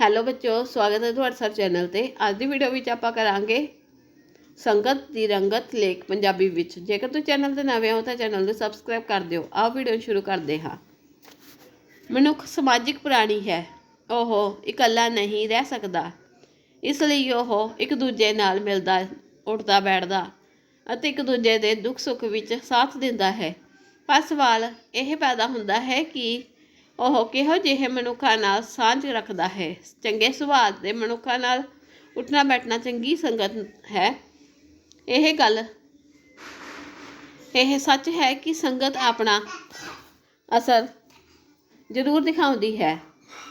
Hello ਬੱਚੋ ਸਵਾਗਤ ਹੈ ਤੁਹਾਡਾ ਸਰ ਚੈਨਲ ਤੇ। ਅੱਜ ਦੀ ਵੀਡੀਓ ਵਿੱਚ ਆਪਾਂ ਕਰਾਂਗੇ ਸੰਗਤ ਦੀ ਰੰਗਤ ਲੇਖ ਪੰਜਾਬੀ ਵਿੱਚ। ਜੇਕਰ ਤੁਸੀਂ ਚੈਨਲ ਤੇ ਨਵੇਂ ਹੋ ਤਾਂ ਚੈਨਲ ਨੂੰ ਸਬਸਕ੍ਰਾਈਬ ਕਰ ਦਿਓ। ਆਓ ਵੀਡੀਓ ਸ਼ੁਰੂ ਕਰਦੇ ਹਾਂ। ਮਨੁੱਖ ਸਮਾਜਿਕ ਪ੍ਰਾਣੀ ਹੈ। ਉਹ ਇਕੱਲਾ ਨਹੀਂ ਰਹਿ ਸਕਦਾ। ਇਸ ਲਈ ਉਹ ਇੱਕ ਦੂਜੇ ਨਾਲ ਮਿਲਦਾ, ਉੱਠਦਾ, ਬੈਠਦਾ ਅਤੇ ਇੱਕ ਦੂਜੇ ਦੇ ਦੁੱਖ ਸੁੱਖ ਵਿੱਚ ਸਾਥ ਦਿੰਦਾ ਹੈ। ਪਰ ਸਵਾਲ ਇਹ ਪੈਦਾ ਹੁੰਦਾ ਹੈ ਕਿ ਉਹ ਕਿਹੋ ਜਿਹੇ ਮਨੁੱਖਾਂ ਨਾਲ ਸਾਂਝ ਰੱਖਦਾ ਹੈ? ਚੰਗੇ ਸੁਭਾਅ ਦੇ ਮਨੁੱਖਾਂ ਨਾਲ ਉੱਠਣਾ ਬੈਠਣਾ ਚੰਗੀ ਸੰਗਤ ਹੈ। ਇਹ ਗੱਲ, ਇਹ ਸੱਚ ਹੈ ਕਿ ਸੰਗਤ ਆਪਣਾ ਅਸਰ ਜ਼ਰੂਰ ਦਿਖਾਉਂਦੀ ਹੈ।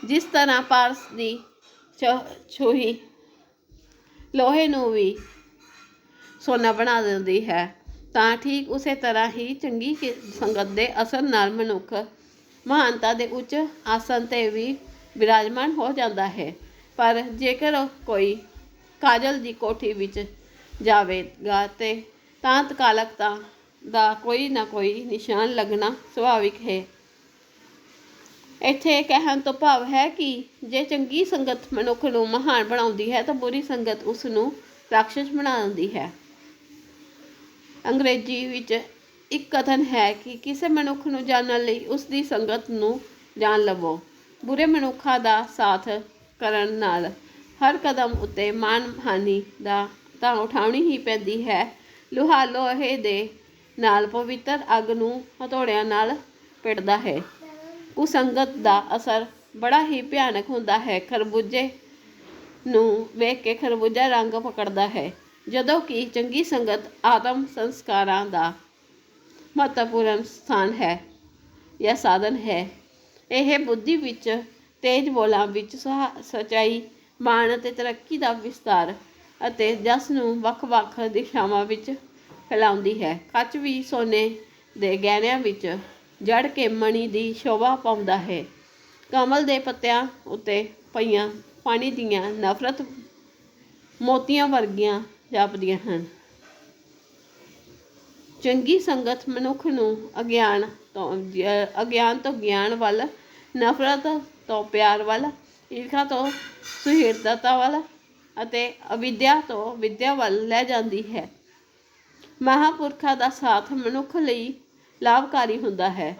ਜਿਸ ਤਰ੍ਹਾਂ ਪਾਰਸ ਦੀ ਛੋ- ਛੂਹੀ ਲੋਹੇ ਨੂੰ ਵੀ ਸੋਨਾ ਬਣਾ ਦਿੰਦੀ ਹੈ, ਤਾਂ ਠੀਕ ਉਸੇ ਤਰ੍ਹਾਂ ਹੀ ਚੰਗੀ ਸੰਗਤ ਦੇ ਅਸਰ ਨਾਲ ਮਨੁੱਖ ਮਹਾਨਤਾ ਦੇ ਉੱਚ ਆਸਨ ਤੇ ਵੀ ਵਿਰਾਜਮਾਨ ਹੋ ਜਾਂਦਾ ਹੈ। ਪਰ ਜੇਕਰ ਕੋਈ ਕਾਜਲ ਦੀ ਕੋਠੀ ਵਿੱਚ ਜਾਵੇਗਾ ਤੇ ਤਾਂ ਤਕਾਲਕਤਾ ਦਾ ਕੋਈ ਨਾ ਕੋਈ ਨਿਸ਼ਾਨ ਲੱਗਣਾ ਸੁਭਾਵਿਕ ਹੈ। ਇੱਥੇ ਕਹਿਣ ਤੋਂ ਭਾਵ ਹੈ ਕਿ ਜੇ ਚੰਗੀ ਸੰਗਤ ਮਨੁੱਖ ਨੂੰ ਮਹਾਨ ਬਣਾਉਂਦੀ ਹੈ ਤਾਂ ਬੁਰੀ ਸੰਗਤ ਉਸ ਨੂੰ ਰਾਖਸ਼ ਬਣਾ ਦਿੰਦੀ ਹੈ। ਅੰਗਰੇਜ਼ੀ ਵਿੱਚ ਇੱਕ ਕਥਨ ਹੈ ਕਿ ਕਿਸੇ ਮਨੁੱਖ ਨੂੰ ਜਾਣਨ ਲਈ ਉਸ ਦੀ ਸੰਗਤ ਨੂੰ ਜਾਣ ਲਵੋ। ਬੁਰੇ ਮਨੁੱਖਾਂ ਦਾ ਸਾਥ ਕਰਨ ਨਾਲ ਹਰ ਕਦਮ ਉੱਤੇ ਮਾਨਹਾਨੀ ਦਾ ਤਾਂ ਉਠਾਉਣੀ ਹੀ ਪੈਂਦੀ ਹੈ। ਲੋਹਾ ਲੋਹੇ ਦੇ ਨਾਲ ਪਵਿੱਤਰ ਅੱਗ ਨੂੰ ਹਥੌੜਿਆਂ ਨਾਲ ਪਿੜਦਾ ਹੈ। ਕੁਸੰਗਤ ਦਾ ਅਸਰ ਬੜਾ ਹੀ ਭਿਆਨਕ ਹੁੰਦਾ ਹੈ। ਖਰਬੂਜੇ ਨੂੰ ਵੇਖ ਕੇ ਖਰਬੂਜਾ ਰੰਗ ਪਕੜਦਾ ਹੈ। ਜਦੋਂ ਕਿ ਚੰਗੀ ਸੰਗਤ ਆਤਮ ਸੰਸਕਾਰਾਂ ਦਾ ਮਹੱਤਵਪੂਰਨ ਸਥਾਨ ਹੈ ਜਾਂ ਸਾਧਨ ਹੈ। ਇਹ ਬੁੱਧੀ ਵਿੱਚ, ਤੇਜ ਬੋਲਾਂ ਵਿੱਚ ਸੁਹਾ- ਸਚਾਈ, ਮਾਣ ਅਤੇ ਤਰੱਕੀ ਦਾ ਵਿਸਤਾਰ ਅਤੇ ਜਸ ਨੂੰ ਵੱਖ-ਵੱਖ ਦਿਸ਼ਾਵਾਂ ਵਿੱਚ ਫੈਲਾਉਂਦੀ ਹੈ। ਕੱਚ ਵੀ ਸੋਨੇ ਦੇ ਗਹਿਣਿਆਂ ਵਿੱਚ ਜੜ ਕੇ ਮਣੀ ਦੀ ਸ਼ੋਭਾ ਪਾਉਂਦਾ ਹੈ। ਕਮਲ ਦੇ ਪੱਤਿਆਂ ਉੱਤੇ ਪਈਆਂ ਪਾਣੀ ਦੀਆਂ ਨਫ਼ਰਤ ਮੋਤੀਆਂ ਵਰਗੀਆਂ ਜਾਪਦੀਆਂ ਹਨ। ਚੰਗੀ ਸੰਗਤ ਮਨੁੱਖ ਨੂੰ ਅਗਿਆਨ ਤੋਂ ਅਗਿਆਨ ਤੋਂ ਗਿਆਨ ਵੱਲ, ਨਫ਼ਰਤ ਤੋਂ ਪਿਆਰ ਵੱਲ, ਈਰਖਾ ਤੋਂ ਸੁਹਿਰਦਤਾ ਵੱਲ ਅਤੇ ਅਵਿਦਿਆ ਤੋਂ ਵਿਦਿਆ ਵੱਲ ਲੈ ਜਾਂਦੀ ਹੈ। ਮਹਾਪੁਰਖਾਂ ਦਾ ਸਾਥ ਮਨੁੱਖ ਲਈ ਲਾਭਕਾਰੀ ਹੁੰਦਾ ਹੈ।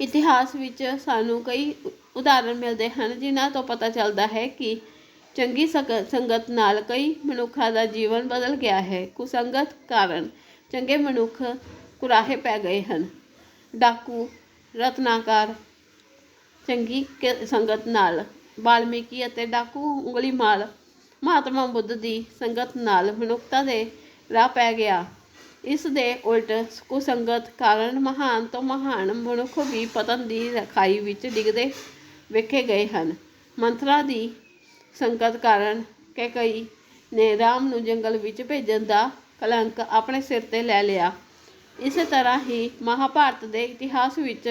ਇਤਿਹਾਸ ਵਿੱਚ ਸਾਨੂੰ ਕਈ ਉ- ਉਦਾਹਰਣ ਮਿਲਦੇ ਹਨ ਜਿਨ੍ਹਾਂ ਤੋਂ ਪਤਾ ਚੱਲਦਾ ਹੈ ਕਿ ਚੰਗੀ ਸੰਗ- ਸੰਗਤ ਨਾਲ ਕਈ ਮਨੁੱਖਾਂ ਦਾ ਜੀਵਨ ਬਦਲ ਗਿਆ ਹੈ। ਕੁਸੰਗਤ ਕਾਰਨ ਚੰਗੇ ਮਨੁੱਖ ਕੁਰਾਹੇ ਪੈ ਗਏ ਹਨ। ਡਾਕੂ, ਰਤਨਾਕਾਰ, ਚੰਗੀ ਸੰਗਤ ਨਾਲ, ਵਾਲਮੀਕੀ ਅਤੇ ਡਾਕੂ ਉਂਗਲੀ ਮਾਲ, ਮਹਾਤਮਾ ਬੁੱਧ ਦੀ ਸੰਗਤ ਨਾਲ ਮਨੁੱਖਤਾ ਦੇ ਰਾਹ ਪੈ ਗਿਆ। ਇਸ ਦੇ ਉਲਟ ਕੁਸੰਗਤ ਕਾਰਨ ਮਹਾਨ ਤੋਂ ਮਹਾਨ ਮਨੁੱਖ ਵੀ ਪਤਨ ਦੀ ਰਖਾਈ ਵਿੱਚ ਡਿੱਗਦੇ ਵੇਖੇ ਗਏ ਹਨ। ਮੰਥਰਾ ਦੀ ਸੰਗਤ ਕਾਰਨ ਕਈ ਨੇ ਰਾਮ ਨੂੰ ਜੰਗਲ ਵਿੱਚ ਭੇਜਣ ਦਾ ਕਲੰਕ ਆਪਣੇ ਸਿਰ ਤੇ ਲੈ ਲਿਆ। ਇਸੇ ਤਰ੍ਹਾਂ ਹੀ ਮਹਾਭਾਰਤ ਦੇ ਇਤਿਹਾਸ ਵਿੱਚ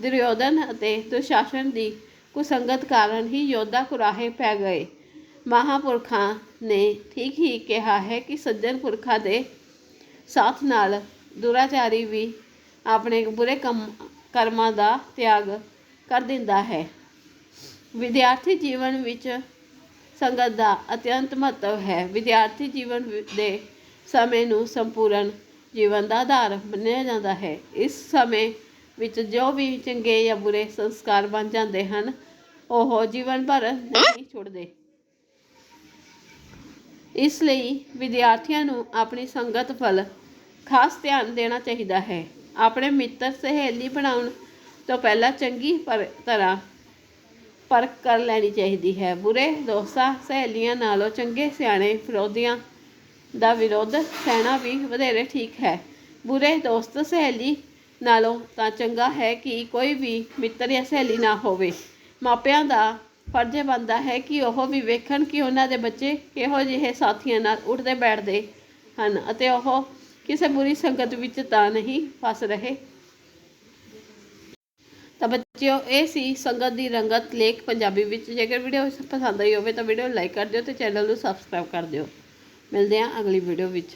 ਦੁਰਯੋਧਨ ਅਤੇ ਦੁਸ਼ਾਸਨ ਦੀ ਕੁਸੰਗਤ ਕਾਰਨ ਹੀ ਯੋਧਾ ਕੁਰਾਹੇ ਪੈ ਗਏ। ਮਹਾਪੁਰਖਾਂ ਨੇ ਠੀਕ ਹੀ ਕਿਹਾ ਹੈ ਕਿ ਸੱਜਣ ਪੁਰਖਾਂ ਦੇ ਸਾਥ ਨਾਲ ਦੁਰਾਚਾਰੀ ਵੀ ਆਪਣੇ ਬੁਰੇ ਕੰਮ, ਕਰਮਾਂ ਦਾ ਤਿਆਗ ਕਰ ਦਿੰਦਾ ਹੈ। ਵਿਦਿਆਰਥੀ ਜੀਵਨ ਵਿੱਚ ਸੰਗਤ ਦਾ ਅਤਿਅੰਤ ਮਹੱਤਵ ਹੈ। ਵਿਦਿਆਰਥੀ ਜੀਵਨ ਦੇ ਸਮੇਂ ਨੂੰ ਸੰਪੂਰਨ ਜੀਵਨ ਦਾ ਆਧਾਰ ਮੰਨਿਆ ਜਾਂਦਾ ਹੈ। ਇਸ ਸਮੇਂ ਵਿੱਚ ਜੋ ਵੀ ਚੰਗੇ ਜਾਂ ਬੁਰੇ ਸੰਸਕਾਰ ਬਣ ਜਾਂਦੇ ਹਨ, ਉਹ ਜੀਵਨ ਭਰ ਨਹੀਂ ਛੁੱਟਦੇ। ਇਸ ਲਈ ਵਿਦਿਆਰਥੀਆਂ ਨੂੰ ਆਪਣੀ ਸੰਗਤ ਵੱਲ ਖਾਸ ਧਿਆਨ ਦੇਣਾ ਚਾਹੀਦਾ ਹੈ। ਆਪਣੇ ਮਿੱਤਰ ਸਹੇਲੀ ਬਣਾਉਣ ਤੋਂ ਪਹਿਲਾਂ ਚੰਗੀ ਪਰ, ਤਰ੍ਹਾਂ ਪਰਖ ਕਰ ਲੈਣੀ ਚਾਹੀਦੀ ਹੈ। ਬੁਰੇ ਦੋਸਤਾਂ, ਸਹੇਲੀਆਂ ਨਾਲੋਂ ਚੰਗੇ ਸਿਆਣੇ ਵਿਰੋਧੀਆਂ ਦਾ ਵਿਰੋਧ ਸਹਿਣਾ ਵੀ ਵਧੇਰੇ ਠੀਕ ਹੈ। ਬੁਰੇ ਦੋਸਤ, ਸਹੇਲੀ ਨਾਲੋਂ ਤਾਂ ਚੰਗਾ ਹੈ ਕਿ ਕੋਈ ਵੀ ਮਿੱਤਰ ਜਾਂ ਸਹੇਲੀ ਨਾ ਹੋਵੇ। ਮਾਪਿਆਂ ਦਾ ਫਰਜ਼ ਬਣਦਾ ਹੈ ਕਿ ਉਹ ਵੀ ਵੇਖਣ ਕਿ ਉਹਨਾਂ ਦੇ ਬੱਚੇ ਕਿਹੋ ਜਿਹੇ ਸਾਥੀਆਂ ਨਾਲ ਉੱਠਦੇ ਬੈਠਦੇ ਹਨ ਅਤੇ ਉਹ ਕਿਸੇ ਬੁਰੀ ਸੰਗਤ ਵਿੱਚ ਤਾਂ ਨਹੀਂ ਫਸ ਰਹੇ। ਤਾਂ ਬੱਚਿਓ, ਇਹ ਸੀ ਸੰਗਤ ਦੀ ਰੰਗਤ ਲੇਖ ਪੰਜਾਬੀ ਵਿੱਚ। ਜੇਕਰ ਵੀਡੀਓ ਪਸੰਦ ਆਈ ਹੋਵੇ ਤਾਂ ਵੀਡੀਓ ਲਾਈਕ ਕਰ ਦਿਓ ਤੇ ਚੈਨਲ ਨੂੰ ਸਬਸਕ੍ਰਾਈਬ ਕਰ ਦਿਓ। ਮਿਲਦੇ ਹਾਂ ਅਗਲੀ ਵੀਡੀਓ ਵਿੱਚ।